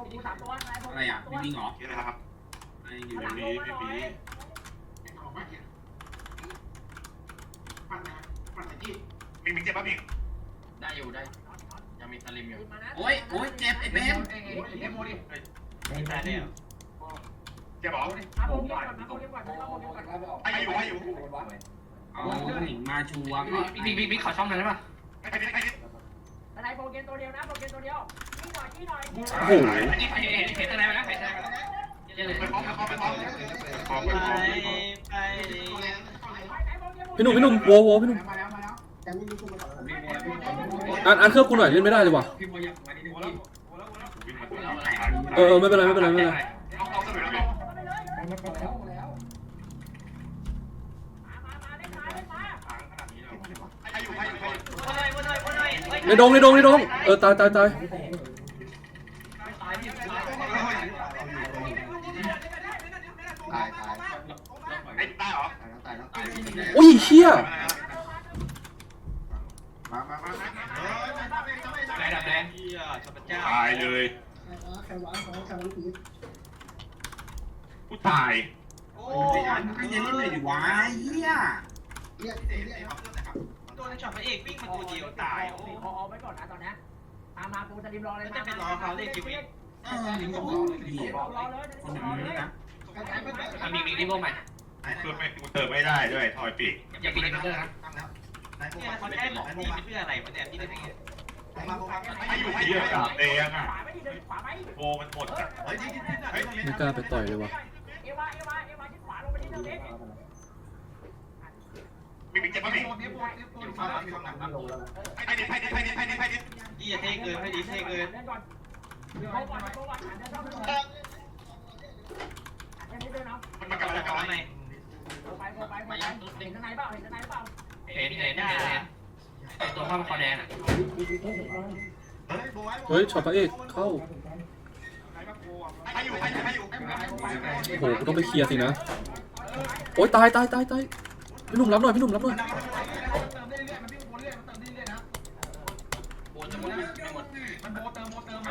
อะไรอะไม่วิ่งเหรอนี่นะครับไอ้อยู่หลังมีลงมาหน่อยมีมีเจ็บป่ะมีได้อยู่ได้ ยังมีสลิมอยู่มานะโอ้ยโอ้ยเจ็บไอ้เบมเอ้ยเอ้ยเอ้ยโมดิไม่ได้เนี่ยเจ็บหรอมาโปรเกมก่อนมาโปรเกมก่อนมาโปรเกมก่อนไอ้อยู่ไอ้อยู่เอาหนิงมาชัวร์บิ๊กบิ๊กบิ๊กขอช่องหน่อยได้ป่ะไอ้นี่ไอ้นี่สไนโปรเกมตัวเดียวนะโปรเกมตัวเดียว โอ้โหพี่หนุ่มพี่หนุ่มโว้โว้พี่หนุ่มอันอันเครื่องกูหน่อยเล่นไม่ได้เลยว่ะเออเออไม่เป็นไรไม่เป็นไรไม่เป็นไรในดงในดงในดงเออตายตายตาย อุ้ยเชี่ยมามามาไหนดับแดงเฮียชอบพระเจ้าตายเลยใครวะของใครวะลูกผีกูตายโอ้ยอันก็ยังไม่เลยดิวะเฮียเรียกเรียกเรียกตัวนั้นช็อตพระเอกวิ่งมาตัวเดียวตายโอ้ยเอาไว้ก่อนนะตอนนี้ตามมาปูจะรีบรอเลยจะเป็นรอเขาเลยจิ๋วเองเออยิงส่งรอเลยคนหนึ่งนะมีมีรีบลงไหม เติมไม่ได้ด้วยทอยปีกอย่าปิดนะเลยนะนายพวกมันได้บอกนี่เพื่ออะไรมันแอบที่ได้ไงให้อยู่ที่สามเดงอะโบมันหมดอะไม่กล้าไปต่อยเลยวะมีมีเจ็บมั้ยมีไอ้ดิไอ้ดิไอ้ดิไอ้ดิไอ้ดิดีเท่เกินไอ้ดิเท่เกินมันกลับมาแล้วกลับมาไหน ไปโค้งไปโค้งไปเห็นข้างในเปล่าเห็นข้างในเปล่าเห็นเห็นได้ไอตัวข้าวคอแดงอะเฮ้ยช็อตพระเอกเข้าไอ้อยู่ไอ้อยู่ไอ้อยู่โอ้โหกูต้องไปเคลียร์สินะโอ๊ยตายตายตายตายพี่หนุ่มรับหน่อยพี่หนุ่มรับหน่อย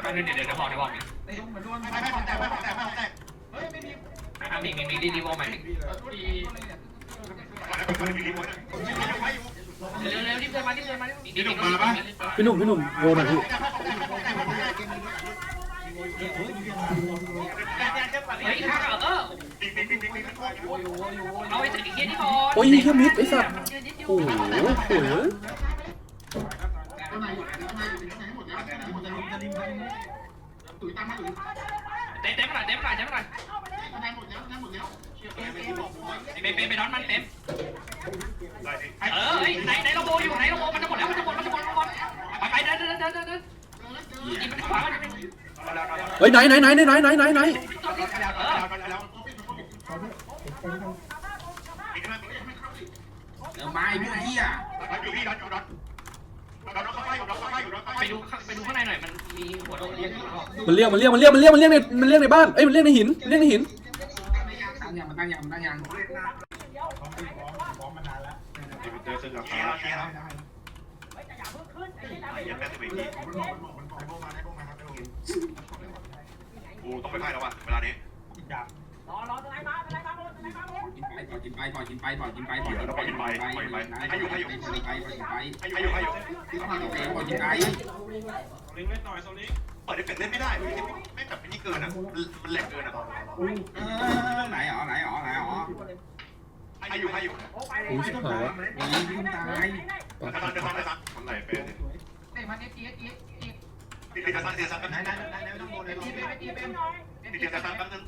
เดี๋ยวเดี๋ยวเดี๋ยวบอกเดี๋ยวบอกไม่ไม่ผมแตกไม่ผมแตกไม่ผมแตกอะมีมีมีรีโวใหม่มันมีรีโมทไอ้อยู่ไอ้อยู่เร็วเร็วรีบเดินมารีบเดินมาพี่หนุ่มพี่หนุ่มโวหน่อยพี่เฮ้ยข้าเออปิ๊งปิ๊งปิ๊งปิ๊งปิ๊งเอาไอ้สิ่งที่นี่ก่อนโอ้ยเฮียมิดไอ้สัตว์โอ้โหโอ้โหเต็มเต็มหน่อยเต็มหน่อยเต็มหน่อย เป๊ะเป๊ะไปนอนมันเต็มไอ้เออไหนไหนเราโบอยู่ไหนเราโบมันจะหมดแล้วมันจะหมดมันจะหมดมันจะหมดไปไปเดินเดินเดินเดินเดินยิงมันขวามันเฮ้ยไหนไหนไหนไหนไหนไหนไหนไหนเออเออมาไอ้พวกเหี้ยดอนอยู่พี่ดอนอยู่รัดเข้าไปอนไปดูไปดูข้างในหน่อยมันมีหัวโดเรียกมันเรียกมันเรียกมันเรียกมันเรียกมันเรียกในมันเรียกในบ้านเอ้ยมันเรียกในหินเรียกในหิน ตั้งยังมันตั้งยังมันตั้งยังเจอเส้นราคาเฮ้ยอย่าเพิ่งขึ้นไอ้ที่ไหนอย่าแม่ตัวเองกูต้องไปไพ่แล้วว่ะเวลานี้รอรอสไนมาสไนมาบนสไนมาบนกินไปต่อกินไปต่อกินไปต่อกินไปต่อกินไปต่อกินไปไปไปไปไปไอ้อยู่ไอ้อยู่ไอ้อยู่ต่อกินไปเปิดได้เป็นเล่นไม่ได้ไม่แบบนี้เกินอะมันแหลกเกินอะเออไหนอ๋อไหนอ๋อไหนอ๋อไอ้อยู่ไอ้อยู่โอ้ไปเลยโอ้ยชิบหายวะมีพี่ตายเดินทางเดินทางเดินทางคนไหนเป็นพี่ตีกระสันตีกระสันกันไหนไหนไหนไม่ต้องโดนเลยพี่ตีกระสันแป๊บนึง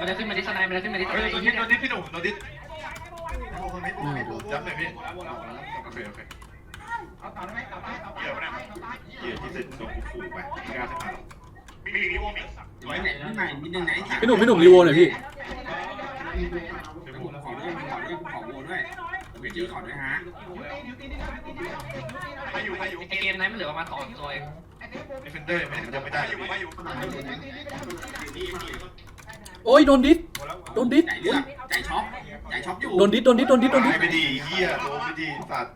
มันจะขึ้นมาดิสไนมันจะขึ้นมาดิสเฮ้ยไนตัวนี้ตัวนี้พี่หนุ่มตัวนี้ไม่ดูยับหน่อยพี่โอเคโอเค เดี๋ยวนะเดี๋ยวที่เซ็นส่งขู่ไปไม่กล้าจะมามีมีมีวงมีไว้ไหนพี่ใหม่มีหนึ่งไหนพี่หนุ่มพี่หนุ่มรีโวหน่อยพี่เดี๋ยวขอด้วยขอด้วยขอโบด้วยเวทีขอด้วยฮะใครอยู่ใครอยู่ไอเกมนั้นมันเหลือประมาณสองตัวเองดีเฟนเดอร์ไม่ยังไม่ได้อยู่ไม่อยู่โอ้ยโดนดิสโดนดิสไก่เลือดไก่ช็อปไก่ช็อปอยู่โดนดิสโดนดิสโดนดิสโดนดิสไม่ดีเหี้ยโดนไม่ดีสัตว์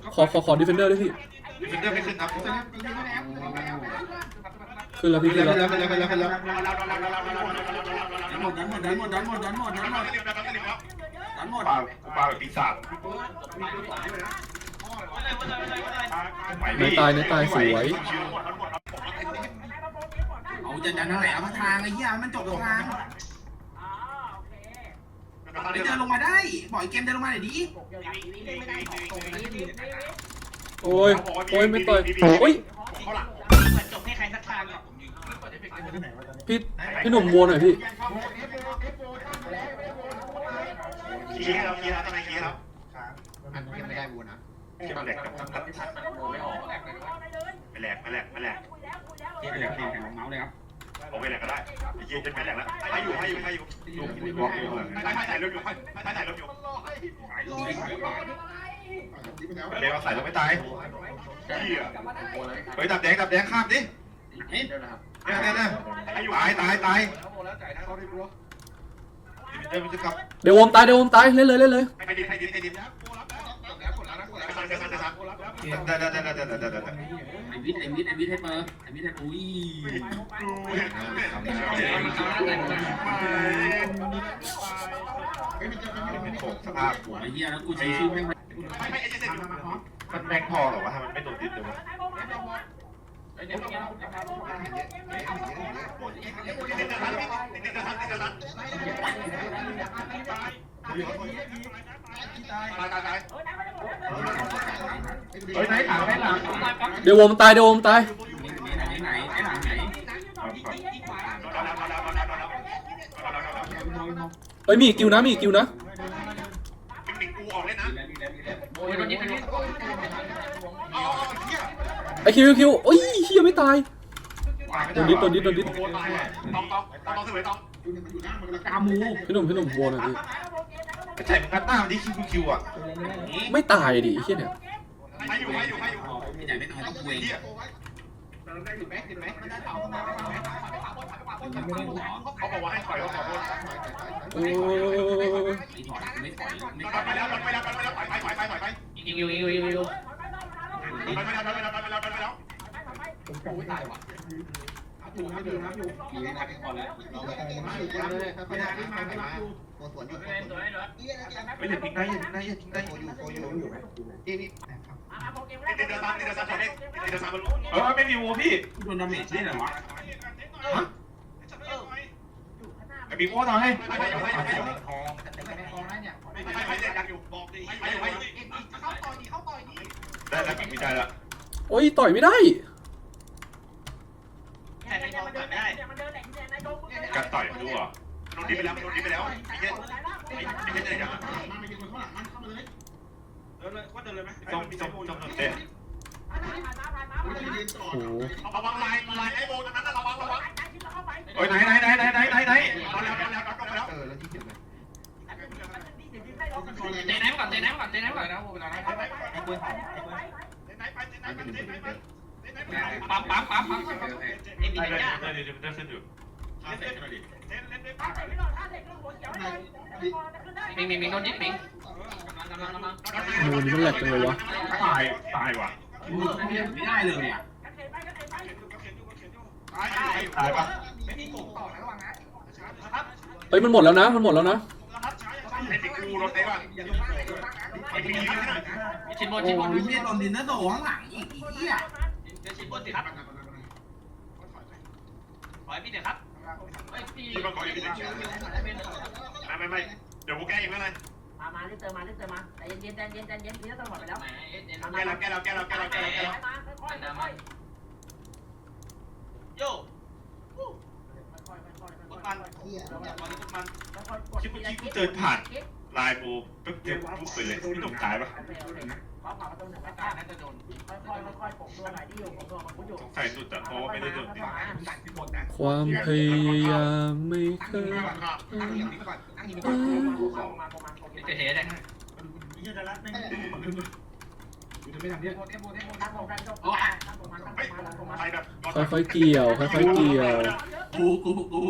เข้าขวาล่างโดนลงไปเลยไปไปขวาล่างโดนลงไปขอขอขอดีเฟนเดอร์ด้วยพี่ไอ้ขึ้นเดินไม่ขึ้นครับขึ้นแล้วพี่ขึ้ขึ้นนแล้แล้ววขึ้นแล้วขึ้นแล้วขึ้นแล้วดันหมดดันหมดดันหมดดันหมดดันหมดดันหมดดันหมดปลาปลาแบบปีศาจในตายในตายสวยเอาจะดันทางไหนเอาทางไอ้เหี้ยมันจบตรงทางอ่าโอเค เดินลงมาได้บอกอยเกมเดินลงมาหน่อยดิโอ้ยโอ้ยไม่ต่อยโอ้ยจบให้ใครสักทางพี่พี่หนุ่มวัวหน่อยพี่เคลียร์ครับเคลียร์ครับทำไมเคลียร์ครับมันไม่ได้วนนะที่มันแหลกกับทับทับที่ดมันโดนไม่ออกไม่แหลกไม่แหลกไม่แหลกเดี๋ยวเดี๋ยวเมาส์เลยครับ เอาไปไหนก็ได้ไอ้เจี๊ยบจะไปแหนละให้อยู่ให้อยู่ให้อยู่ลูดูบอกม่เลยให้ถ่ายรถอยู่ให้ถ่ายรถอยู่ถ่ายรถอยู่ถ่ายอยู่เดี๋ยวใส่รถไม่ตายเหี้ยเฮ้ยดับแดงดับแดงข้ามดิเนี่นี่นี่ตายตายตายเดี๋ยววอมตายเดี๋ยววอมตายเล่นเลยเล่นเลยใคดิใคดิใคดิ กันจะกันจะกันได้ได้ได้ได้ได้ได้ได้ไอวิทไอวิทไอวิทให้เวิดไอวิทให้อุ้ยเป็นโขกสภาพหัวไอเหี้ยแล้วกูใช้ชื่อไม่มันแบงพอหรอวะถ้ามันไม่โดนดิสเลยวะตายตายตาย เดี๋ยววมตายเดี๋ยววมตายเอ้ยมีกคิวนะมีกคิวนะไอคิวคิวโอ้ยเฮียไม่ตายโดนดิโดนดิโดนดิต้องต้องต้องต้องเสวยตองกามูพี่หนุ่มพี่หนุ่มโวนหน่อยดิ กระจายมันกัดหน้ามันที่คิวคิวอะไม่ตายดิไอ้เฮียเนี่ยให้อยู่ให้อยู่ให้อยู่ไม่ใหญ่ไม่ตายต้องคุยเฮียเขาบอกว่าให้ถอยเขาขอโทษโอ้ยไม่ถอยไม่ถอยไม่ไปแล้วไปแล้วไปแล้วไปแล้วไปไปไปไปไปยิงยิงยิงยิงยิงไปไปแล้วไปแล้วไปแล้วไปแล้วอยู่นะ อยู่นะอยู่อยู่ในนัดก่อนแล้วมาอยู่กันเลยค่อยๆขึ้นมาขึ้มาโคสวนอยู่สวยสวยสวยไม่อย่าทิ้งได้อย่าทิ้งได้อย่าทิ้งได้โคอยู่โคอยู่อยู่นี่นี่ติดเดินตามติดเดินตามชนเองติดเดินตามมันเออไม่มีวัวพี่โดนดาเมจได้เหรอวะไอ้บีโม่ทำให้ไปไปไปไปทองแต่ไม่ทองนะเนี่ยไปไปเด็กกันอยู่บอกดิไปอยู่ไปอยู่เข้าต่อยดีเข้าต่อยดีได้แล้วบีได้ล้วโอ้ยต่อยไม่ได้ อยดูเหรโดนดิไปแล้วโดนดิไปแล้วไอ้เหี้ยไอ้ไอ้เหี้ยจะไหนยังอะเดินเลยว่าเดินเลยไหมจมจมจมเตะโอ้โหระวังลายลายไอ้โบตรงนั้นนะระวังระวังโอ้ยไหนไหนไหนไหนไหนไหนไหนเอาแล้วเอาแล้วเอาลงไปแล้วเออแล้วที่เก็บไหนเตะไหนก่อนเตะไหนก่อนเตะไหนก่อนนะโอ้โหเวลาไหนไอ้ปืนไอ้ปืนเตะไหนไปเตะไหนไปเตะไหนไปปั๊มปั๊มปั๊มปั๊มเอ็มบีเนี่ยเดี๋ยวเดี๋ยวจะขึ้ไอยู่ มิงมิงมิงโดนยิงมิงโอ้โหนี่มันแหลกจังเลยวะตายตายว่ะไม่ได้เลยอะตายปะเอ้ยมันหมดแล้วนะ มันหมดแล้วนะไอ้กูรถได้ป่ะไอ้บิ๊กนี่นะชินบอ้นชินบนยเนี่ยโดนดินนอร์โตข้างหลังอีกเหี้ยเดี๋ยวชินบนสิครับขอให้พี่เดี๋ยวครับ พี่ที่มันขออยู่ที่ไหนไม่ไม่ไม่เดี๋ยวกูแก้เองแล้วนะมามารีบเติมมารีบเติมมาใจเย็นใจเย็นใจเย็นทีนี้ต้องหมดไปแล้วแหมเอ็นแก้แล้วแก้แล้วแก้แล้วแก้แล้วแก้แล้วแก้แล้วมาค่อยค่อยโย่ๆค่อยๆค่อยๆพวกมันเฮียพวกมันค่อยๆกดคิดเมื่อกี้กูเดินผ่านลายโบปุ๊บเจ็บปุ๊บไปเลยพี่หนุ่มตายปะ โอเคโอเคขอขวาประตูหนึ่งแล้วกันค่อยๆค่อยๆผมตัวไหนที่อยู่ผมตัวมันพุทอยู่สงสัยสุดแต่เพราะว่าไม่ได้โดนความพยายามไม่เคยนั่งอย่างนี้ก่อนนั่งอย่างนี้มาก่อนมาประมาณเฉยๆเลยตั้งผมตั้งจบตั้งผมมาตั้งผมมาตั้งผมมาใครแบบค่อยๆเกี่ยวค่อยๆเกี่ยวกูกูกู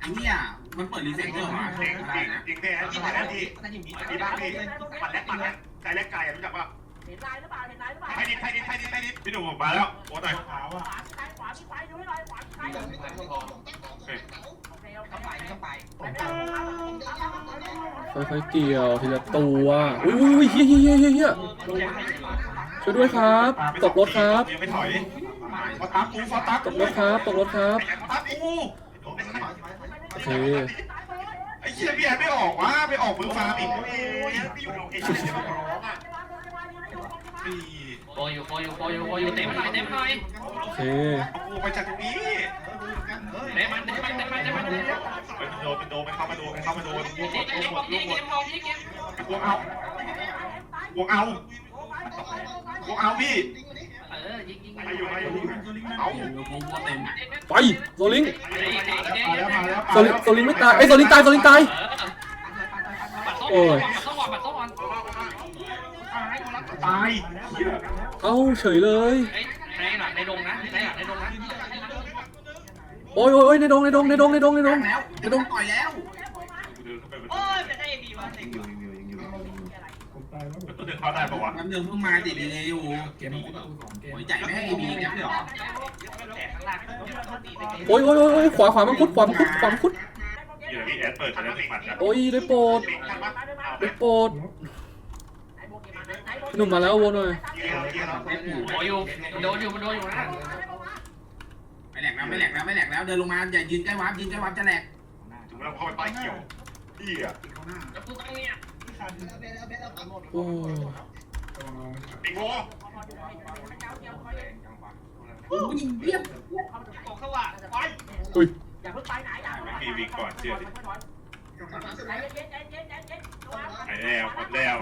ไอ้เนี่ย มันเปิดรีเซ็ตเตอร์มาจริงจริงจริงแท้จริงแท้ที่นั่งอย่างนี้มีบ้างพี่ปัดแรกปัดแรกไก่แรกไก่รู้จักป่ะเห็นลายหรือเปล่าเห็นลายหรือเปล่าไทยดิไทยดิไทยดิไทยดิพี่หนุ่มมาแล้วโอ้ตายขวาขวามีใครขวามีไฟดูให้หน่อยขวามีใครโอเคโอเคเข้าไปเข้าไปค่อยๆเกี่ยวทีละตัวอุ้ยอุ้ยเฮียเฮียเฮียเฮียช่วยด้วยครับ ตกรถครับยังไม่ถอยฟอตับกูฟอตับตกรถครับ ตกรถครับฟอตับกูโอ เค ไอ้เหี้ยพี่แอนไม่ออกวะไม่ออกมือฟาร์มอีกโอ้ยพี่อยู่เอาเองพี่โคอยู่โคอยู่โคอยู่โคอยู่เต็มหน่อยเต็มหน่อยโอเค เอากูไปจากตรงนี้เต็มมันเต็มมันเต็มมันเต็มมันเต็มมันเป็นโดนเป็นโดนมันเข้ามาโดนมันเข้ามาโดนวงหมดวงหมดวยิงเกดมมองยิงเกมวงเอาวงเอาวงเอาพี่ เอาไปโซลิงโซลิงโซลิงไม่ตายเอ้ยโซลิงตายโซลิงตายเออบัตรส้มบัตายเอ้าเฉยเลยในหลังในดงนะในหลังในดงนะโอ้ยโอ้ยในดงในดงในดงในดงในดงในดงต่อยแล้ว เดินเข้าไป โอ้ยจะได้ดีวะ ตัวเดินเข้าได้ปะวะน้ำเดิมเพิ่งมาติดเลยอยู่เกมหัวใจไม่ให้บีแกเลยหรอโอ้ยโอ้ยโอ้ยโอ้ยขวาขวามังคุดขวามังคุดขวามังคุดเดี๋ยวพี่แอดเปิดจะได้ติดมันกันโอ้ยได้โปรดได้โปรดพี่หนุ่มมาแล้ววนหน่อยเกียร์เกียร์เราไม่อยู่โดนอยู่โดนอยู่มันโดนอยู่นะไม่แหลกแล้วไม่แหลกแล้วไม่แหลกแล้วเดินลงมาอย่ายืนใกล้วับยืนใกล้วับจะแหลกถึงเราเข้าไปป้ายเขียวพี่อะ แล้วกูต้องเนี่ยโอ้ยปิงโง่อู้ยิงเรียบตกสว่างไปอุ้ยอย่าเพิ่งไปไหนอย่าไม่มีวิ่งก่อนเชื่อดิไอ้แล้วหมดแล้ว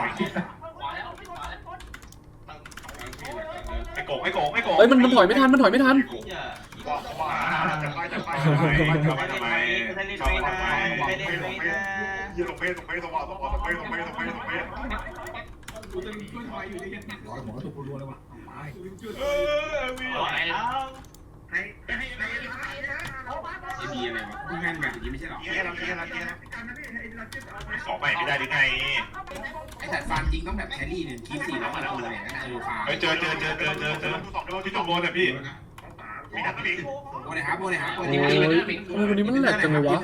ไอ้โกงไอ้โกงไอ้โกงเอ้ยมันมันถอยไม่ทันมันถอยไม่ทันบอกว่าจะไปจะไปทำไมจะไปทำไมจะไปทำไม ไม่ลงไม่ยืนลงเพศลงเพศสว่างสว่างลงเพศลงเพศลงเพศลงเพศเออวีต่อไหนไอ้บีอะไรวะเพิ่งงานแบบนี้ไม่ใช่หรอเกียร์เราเกียร์เราเกียร์ขอใหม่ไม่ได้หรือไงไอ้แต่ฟาร์มจริงต้องแบบแครี่หนึ่งคีสี่ร้อยกว่าตัวเลยนะเออฟาร์มเฮ้ยเจอเจอเจอเจอเจอเจอพี่ต้องโบนอะพี่มีนักบินโบเลยครับโบเลยครับโอ้ยทำไมวันนี้มันแหลกจังเลยวะ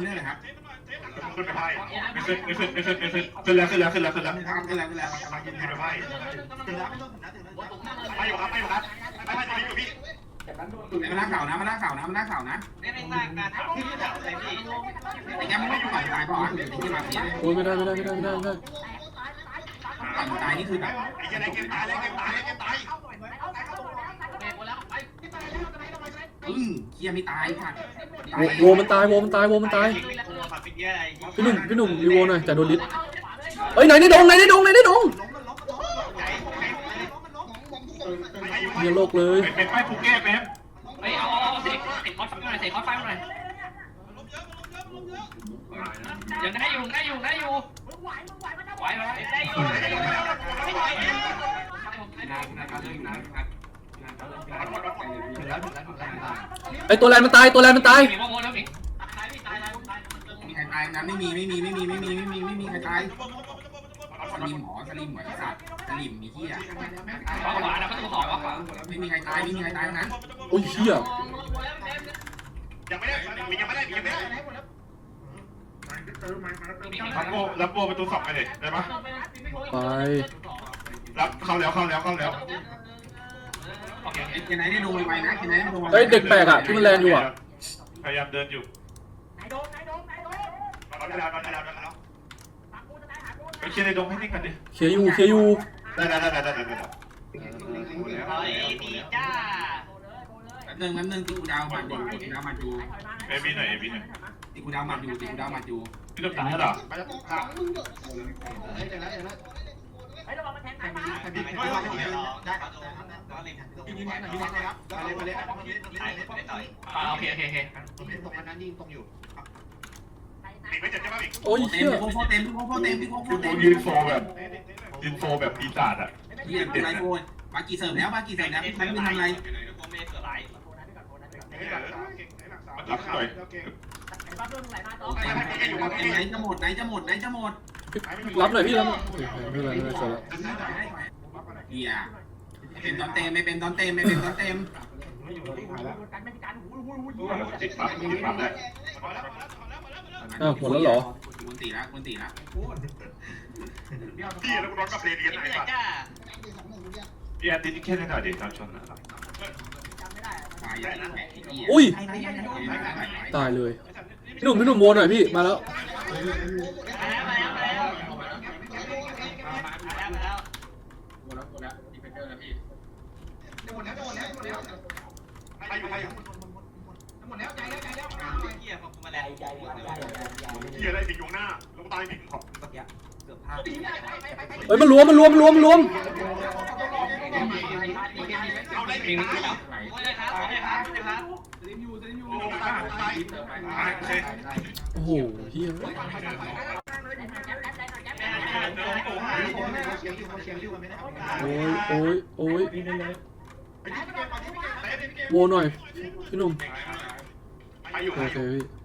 ขึ้นไปไพ่ไม่ขึ้นไม่ขึ้นไม่ขึ้นไม่ขึ้นขึ้นแล้วขึ้นแล้วขึ้นแล้วขึ้นแล้วขึ้นแล้วขึ้นแล้วมากินขึ้นไปไพ่ไปอยู่ครับไปอยู่ครับไปไปอยู่พี่มาล่าเก่านะมาล่าเก่านะมาล่าเก่านะไม่ได้ตั้งการถามที่ถามอะไรพี่ไอ้แกมันไม่ต่อยตายเปล่ะเดี๋ยวที่มาเพี้ยนโอ้ยไม่ได้ไม่ได้ไม่ได้ไม่ได้ไม่ได้ต่อยตายนี่คือแบบไอ้ยังไงเกมตายแล้วเกมตายเกมตายอึ้งเฮียไม่ตายค่ะโวโวมันตายโวมันตายโวมันตาย พี่หนุ่มพี่หนุ่มรีโวหน่อยจ่าโดนลิสเอ้ยไหนในดงไหนในดงไหนในดงเฮียโลกเลยเป็นไพ่ภูเก็ตแป๊บเฮ้ยเอาเอาเอาสกเสกคอสไฟหน่อยเสกคอสไฟหน่อยยังได้อยู่ได้อยู่ได้อยู่ไหวไหวได้อยู่ได้อยู่ไม่ไหวไอตัวแลนมันตายตัวแลนมันตาย มีว่าโมแล้วมี มีใครตายนั้นไม่มีไม่มีไม่มีไม่มีไม่มีไม่มีใครตายสลิมหมอสลิมหมอสัตว์สลิมมีที่อะขวานะประตูสองขวาไม่มีใครตายไม่มีใครตายนั้นโอ้ยเฮียยังไม่ได้ยังไม่ได้ยังไม่ได้รับโบรับโบประตูสองไปเลยได้ปะไปรับเข้าแล้วเข้าแล้วเข้าแล้วโอเคไอ้เจนไนได้ดูไวๆนะเจนไนได้ดูเอ้ยเด็กแปลกอะที่มันแลนอยู่อะพยายามเดินอยู่ ได้แล้วเราได้แล้วได้แล้วปักกูจะไปเคลียร์ในดงให้นิ่งกันดิเคลียร์อยู่เคลียร์อยู่ได้ได้ได้ได้ได้ได้เฮ้ยดีจ้าหนึ่งนั้นหนึ่งตีกูดาวมาดูตีกูดาวมาดูเอบีหน่อยเอบีหน่อยตีกูดาวมาดูตีกูดาวมาดูพี่ต้องตายเหรอเฮ้ยระวังมันแทงไหนมาโอเคโอเคโอเคปิดไม่เจ็บใช่ไหมปิดโอ้ยเต็เฮีมยโคโฟเต็มโคโฟเต็มโคโฟเต็มยืนโฟแบบยืนโฟแบบปีศาจอะเฮียเป็นไรโวยบากีเสิร์ฟแล้วบากีเสิร์ฟแล้วมันเป็นอะไรรับหน่อยบ้าเรื่องไหลมาต่อไหนจะหมดไหนจะหมดไหนจะหมดรับหน่อยพี่รับหน่อยไม่เป็นไรไม่เป็นไรเสร็จแล้วเฮียไม่เป็นตอนเต็มไม่เป็นตอนเต็มไม่เป็นตอนเต็มกันไม่กันหูหูหูติดปั๊บติดปั๊บแล้ว อ้าวหมดแล้วเหรอ คุณตีละคุณตีละพี่แล้วกูร้องกับเรเดียนไหนก่อนพี่แอดดิแค่ไหนหน่อยเด็กตอนชนนะจำไม่ได้ตายยังไงแหละไอ้เหี้ยอุ้ย ตายเลยพี่หนุ่มพี่หนุ่มโวนหน่อยพี่มาแล้วมาแล้วมาแล้วมาแล้วมาแล้วมาแล้วหมดแล้วหมดแล้วดีเฟนเดอร์แล้วพี่ให้อยู่ให้อยู่เหี้ยพอกูมาแล้วเฮียอะไรดิงอยู่หน้าลงตายดิงขอบเอ้ยมันรวมมันรวมมันรวมมันรวมเอาได้มีดิงมีนะโอ้ยครับโอ้ยครับโอ้ยครับลงตายลงตายตายโอเคโอ้โหเฮียโอ้ยโอ้ยโอ้ยโวหน่อยพี่หนุ่มไปอยู่โอให้อเคยู่พี่อยู่ปะวะโอ้ยเหี้ยลงมาแล้วเนี่ยมันลงมาแล้วเนี่ยมันลงมาแล้วเนี่ยสวยปล่อยไปหนึ่งหมัดแม่กันเร็ว เอาวิ่งต้องตีนะดิกันไปถ่ายรูปโดนกันโดนกันถอ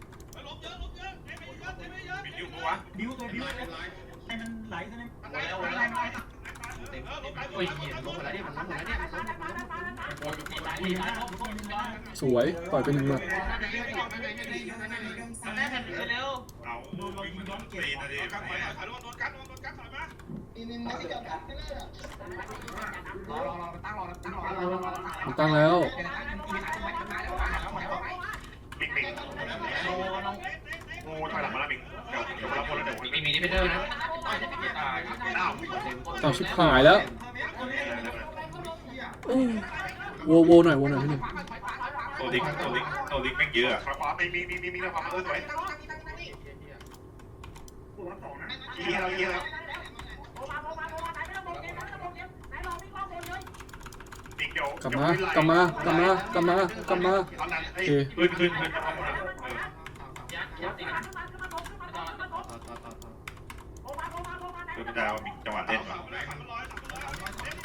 ยมามันตั้งแล้วมิงมิงโอ้ถอยหลังมาแล้วมิงเดี๋ยวเดี๋ยวมารับคนแล้วเดี๋ยว มีมีนี่เพเดอร์นะอ้าวต่อชิบหายแล้วโอ้โวโวหน่อยโวหน่อยพี่หนุ่มโตลิงโตลิงโตลิงแม่งเยอะขวามีมีมีมีมีแล้วขวาเออสวยเฮียเราเฮียเรามิงเดี๋ยวกลับมากลับมากลับมากลับมากลับมาตอนนั้นโอเอ้ยเคขึ้นขึ้นขึ้น จะเอาหมดแล้วเออเพื่อจะเอามีจังหวะเต้นก่อน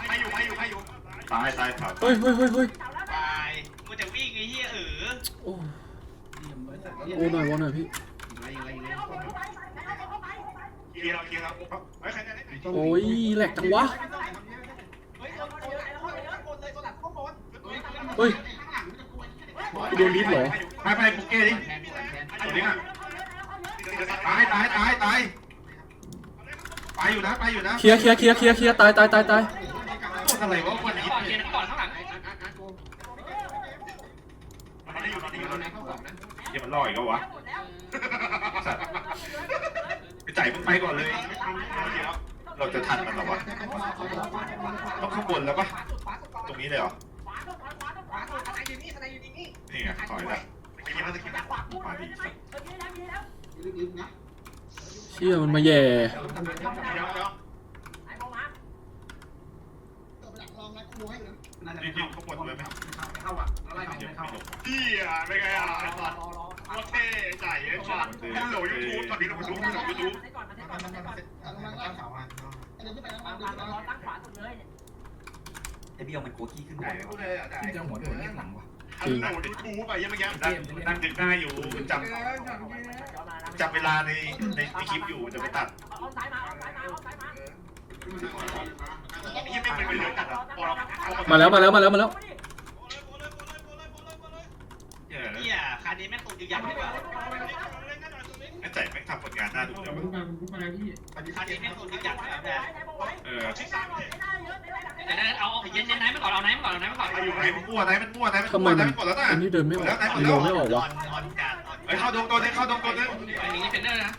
ให้อยู่ให้อยู่ให้อยู่ตายตายถามเฮ้ยเฮ้ยเฮ้ยเฮ้ยตายกูจะวิ่งไอ้เหี้ยเออโอ้โวหน่อยโวหน่อยพี่ เคลียร์เราเคลียร์เราเฮ้ยใครได้ไหนโอ้ยแหลกจังวะ เฮ้ยโดนดิสเหรอ ไปไปปุกเก้ดิตัวนี้อะตายตายตายตายไป อยู่นะไปอยู่นะเคลียร์เคลียร์เคลียร์เคลียร์เคลียร์ตายตายตายตายอะไรวะวันนี้ก่อนเกียร์ก่อนข้างหลังมันได้อยู่มันได้อยู่มันได้เดี๋ยวมันลอยก็วะสัตว์ไปจ่ายมึงไปก่อนเลย เราจะทันมันหรอวะต้องข้างบนแล้วปะตรงนี้เลยเหรอนี่ไงถอยแล้วไปกินแล้วจะกินมาดีสัตว์เชี่ยมันมาแย่เดี๋ยวเดี๋ยวนี่ที่ข้างบนเลยไหมเข้าอะแล้วไล่ไม่เข้าพี่อะไม่ไงอะไอ้สัตว์โคตรเท่จ่ายเยอะชัดฮัลโหลยูทูบตอนนี้เราไปดูเราไปดูไอเบี้ยวมันกลัวขี้ขึ้นไหนหัวที่จะหัวโดนเรียกหลังวะฮัลโหลยูทูบไปยังไม่ยังนั่งดึกหน้าอยู่จำ จำเวลาในในในคลิปอยู่จะไปตัดยังไม่ไปเลยตัดอะพอเรามาแล้วมาแล้วมาแล้วมาแล้วเหี้ยคันนี้แม่งตูดยึกยักดีกว่าไอ้ใจแม่งทำผลงานหน้าดูแล้วรู้กันรู้กันพี่คันนี้แม่งตูดยึกยักแบบแบบเออเดี๋ยวเอาเอาเย็นเย็นไหนมาก่อนเอาไหนมาก่อนเอาไหนมาก่อนไอ้อยู่ไหนมันมั่วไหนมันมั่วไหนมันทำไมมั่วไหนมันมันกดแล้วนะอันนี้เดินไม่ออกรีโหลดไม่ออกวะ ออนการออน ไอ้เข้าดงตัวนึงเข้าดงตัวนึงไอ้นี่เพเดอร์นะ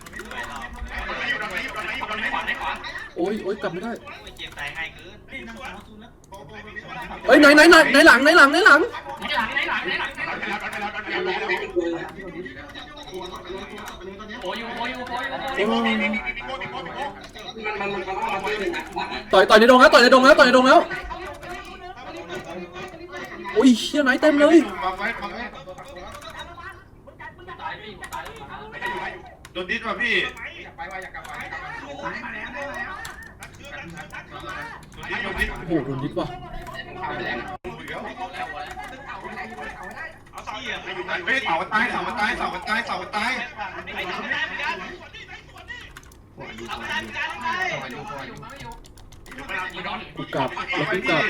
ไหนอยู่ไหนอยู่ไหนอยู่ไหนขวาไหนขวาโอ้ยโอ้ยกลับไม่ได้โอ้ยเกมตายง่ายเกินเอ้ยไหนไหนไหนไหนหลังไหนหลังไหนหลังไหนหลังไหนหลังไหนหลังไปแล้วไปแล้วไปแล้วไปแล้วโอ้ยโอ้ยโอ้ยโอ้ยโอ้มียมีมีมีโก้มีโก้มีโก้ต่อยต่อยในดงแล้วต่อยในดงแล้วต่อยในดงแล้วโอ้ยเชี่ยไหนเต็มเลย วางไว้วางไว้ โดนดิสป่ะพี่ไปว่าอยากกลับไปกลับไปมาแล้วได้แล้วโดนดิสโดนดิสโอ้โหโดนดิสว่ะเอาสองอย่างอยู่ไหนเว้ยเสาตายเสาตายเสาตายเสาตายไอ้ทำได้เหมือนกันทำได้เหมือนกันไงอยู่อยู่ไกูกลับแล้วกูกลับ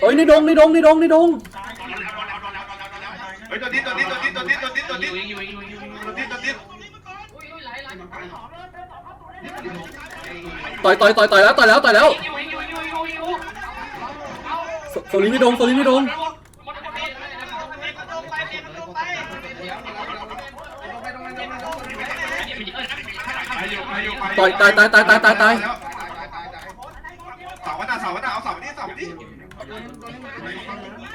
เอ้ยในดงในดงในดงในดงเฮ้ยตัวนี้ตัวนี้ตัวนี้ตัวนี้ตัวนี้ตัวนี้อยู่อยู่อยู่อยู่อยู่ตัวนี้ตัวนี้ ต่อยต่อยต่อยต่อยแล้วต่อยแล้วต่อยแล้วอยู่อยู่อยู่อยู่อยู่โซโซลินในดงโซลินในดงต่อยตายตายตายตายตายตายเสาวันน่ะเสาวันน่ะเอาเสาวันนี้เสาวันนี้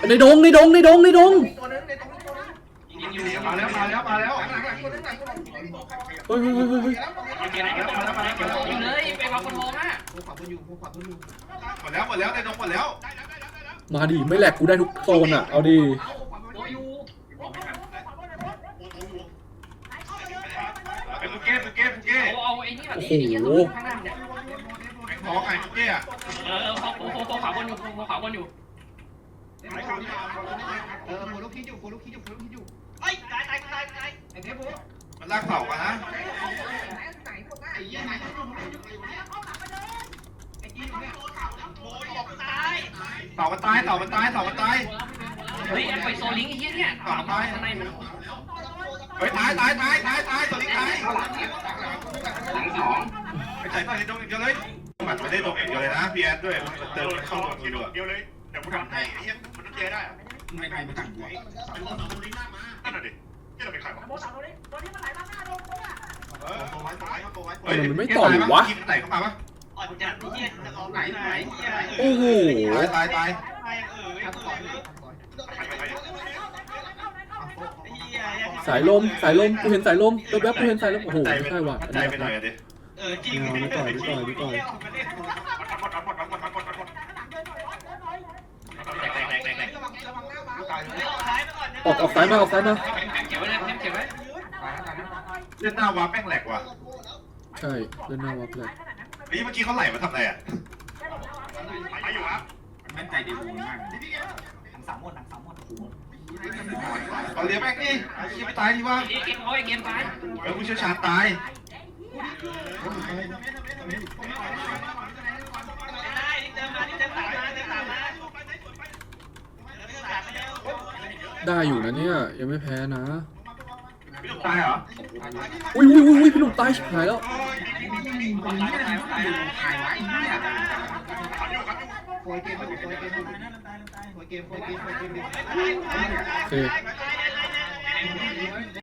ในดงในดงในดงในดงมาแล้วมาแล้วมาแล้วเฮ้ยเฮ้ยเฮ้ยเฮ้ยเฮ้ยอยู่เลยไปวางคนโทงอ่หมดแล้วหมดแล้วในนมหมดแล้วมาดิไม่แหลกกูได้ทุกโซนอะ เอาดิโอ้อยู่ไอ้ปุเก้ปุเก้ปุเก้เอาเอาไอ้นี่แบบนี้ข้างหน้าเนี่ยขอไก่ปุเก้อะเออเขาโคโคขาวบนอยู่โคขาวบนอยู่เออโฟลุกคิดอยู่โฟลุกคิดอยู่โฟลุกคิดอยู่ มันลากเสามานะเต่ามันตายเต่ามันตายเต่ามันตายเฮ้ยไปโซลิงไอ้เหี้ยเนี่ยข้างในมันเฮ้ยตายตายตายตายตายตัวนี้ตายไปใส่ใต้ในดงอย่างเดียวเลยมันไม่ได้ดงอย่างเดียวเลยนะพี่แอดด้วยมันเติมเข้าดงเดียวเดียวเลยเดี๋ยวกูทำให้ไอ้เหี้ยมันต้องเจได้ไม่ใครมาสั่งกูนั่นน่ะดิ ที่เราไปขายโมตัดตัวนี้ตัวนี้มันไหลมาหน้าดงตัวอะเออตัวไว้ตัวไว้ตัวไว้ทำไมมันไม่ต่อยวะกินไหนเข้ามาปะไหนไหนโอ้โหตายตายตายสายลมสายลมกูเห็นสายลมแว๊บๆกูเห็นสายลมโอ้โหไม่ใช่ว่ะอันใจนี้ไปหน่อยดิไม่เอาไม่ต่อยไม่ต่อยไม่ต่อย ออกออกซ้ายมาออกซ้ายมาเก็บไว้เลยเก็บไว้เล่นหน้าวาแป้งแหลกว่ะใช่เล่นหน้าวับเลยเฮ้ยเมื่อกี้เขาไหลมาทำอะไรอะไปอยู่ครับมันมั่นใจในวงมากหนังสามหมดหนังสามหมดโอ้โหเอาเลี้ยงแม่งดิยังไม่ตายดีวะเกมเขาไอ้เกมตายเออผู้เชี่ยวชาญตาย ได้อยู่นะเนี่ย ยังไม่แพ้นะ พี่หนุ่มตายเหรออุ้ยอุ้ยอุ้ยพี่หนุ่มตายชิบหายแล้วคนนี้อะไรที่ดูถ่ายไว้เนี่ยโฟยเกมอยู่โฟยเกมอยู่โฟยเกมโฟยเกมโฟยเกม โอเค